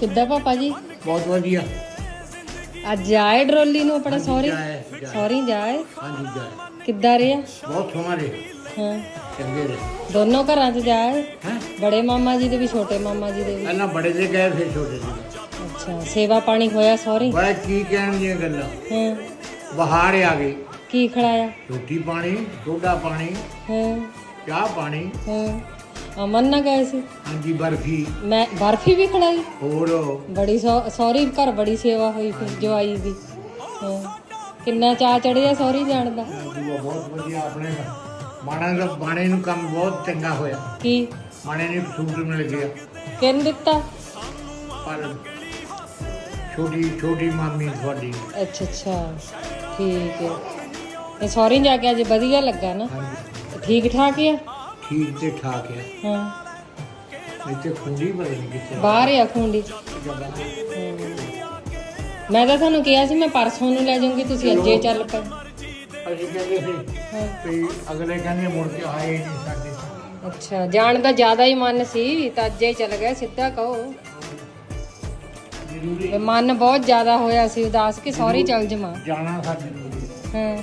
ਕਿੱਦਾਂ ਪਾਪਾ ਜੀ? ਬਹੁਤ ਵਧੀਆ। ਅੱਜ ਜਾਏ ਡਰੋਲੀ ਨੂੰ ਆਪਣਾ ਸੌਰੀ? ਜਾਏ, ਜਾਏ। ਸੌਰੀ ਜਾਏ। ਹਾਂਜੀ ਜਾਏ। ਕਿੱਦਾਂ ਰਿਹਾ? ਬਹੁਤ ਸੋਹਣਾ ਰਹੇ। ਹਾਂ। ਚੰਗੇ ਰਹੇ। ਦੋਨੋਂ ਘਰਾਂ 'ਚ ਜਾਏ? ਹੈ? ਬੜੇ ਮਾਮਾ ਜੀ ਦੇ ਵੀ ਛੋਟੇ ਮਾਮਾ ਜੀ ਦੇ ਵੀ। ਪਹਿਲਾਂ ਬੜੇ ਦੇ ਗਏ ਫਿਰ ਛੋਟੇ ਦੇ ਅੱਛਾ ਸੇਵਾ ਪਾਣੀ ਹੋਇਆ ਸੌਰੀ? ਬਾਈ ਕੀ ਕਹਿਣ ਦੀਆਂ ਗੱਲਾਂ। ਹਾਂ। ਬਹਾਰ ਆ ਗਈ ਕੀ ਖੜਾਇਆ ਰੋਟੀ ਪਾਣੀ ਸੋਡਾ ਪਾਣੀ ਹਾਂ। ਚਾਹ ਪਾਣੀ ਹਾਂ। ਅਮਨ ਨਾ ਗਏ ਸੀ। ਹਾਂਜੀ ਬਰਫੀ। ਮੈਂ ਬਰਫੀ ਵੀ ਖੜਾਈ ਹੋਰ? ਬੜੀ ਸੌਰੀ ਘਰ ਬੜੀ ਸੇਵਾ ਹੋਈ ਫਿਰ ਜਵਾਈ ਦੀ। ਹਾਂ ਕਿੰਨਾ ਚਾਹ ਚੜਿਆ ਸੌਰੀ ਜਾਣ ਦਾ। ਬਹੁਤ ਵਧੀਆ ਆਪਣੇ ਮਾਣਾ ਦਾ ਬਾਣੇ ਨੂੰ ਕੰਮ ਬਹੁਤ ਚੰਗਾ ਹੋਇਆ। ਕੀ? ਮਾਣੇ ਨੇ ਸੂਟ ਮਿਲ ਗਿਆ। ਕਿੰਨ ਦਿੱਤਾ? ਪਰ ਛੋਟੀ ਛੋਟੀ ਮਾਮੀ ਤੁਹਾਡੀ। ਅੱਛਾ ਅੱਛਾ ਠੀਕ ਹੈ। ਇਹ ਸੌਰੀ ਜਾ ਕੇ ਅੱਜ ਵਧੀਆ ਲੱਗਾ ਨਾ। ਠੀਕ ਠਾਕ ਆ? ਠੀਕ ਤੇ ਠਾਕ ਹੈ ਹਾਂ। ਇੱਥੇ ਖੁੰਡੀ ਬੜੀ ਨਹੀਂ ਕਿੱਥੇ ਬਾਹਰ ਆ ਖੁੰਡੀ ਜਗ੍ਹਾ ਮੈਂ ਤਾਂ ਤੁਹਾਨੂੰ ਕਿਹਾ ਸੀ ਮੈਂ ਪਰਸੋਂ ਨੂੰ ਲੈ ਜਾਊਂਗੀ ਤੁਸੀਂ ਅੱਜੇ ਚੱਲ ਪਏ। ਅਸੀਂ ਕਹਿੰਦੇ ਸੀ ਹਾਂ। ਵੀ ਅਗਲੇ ਕਹਿੰਦੇ ਮੁੜ ਕੇ ਆਏ ਹੀ ਨਹੀਂ ਸਾਡੇ ਅੱਛਾ ਜਾਣ ਦਾ ਜ਼ਿਆਦਾ ਹੀ ਮਨ ਸੀ ਤਾਂ ਅੱਜੇ ਚੱਲ ਗਏ ਸਿੱਧਾ ਕਹੋ। ਜ਼ਰੂਰੀ। ਮਨ ਬਹੁਤ ਜ਼ਿਆਦਾ ਹੋਇਆ ਸੀ ਉਦਾਸ ਕਿ ਸੌਰੀ ਚੱਲ ਜਮਾ ਜਾਣਾ ਸਾਡੇ ਜ਼ਰੂਰੀ ਹਾਂ।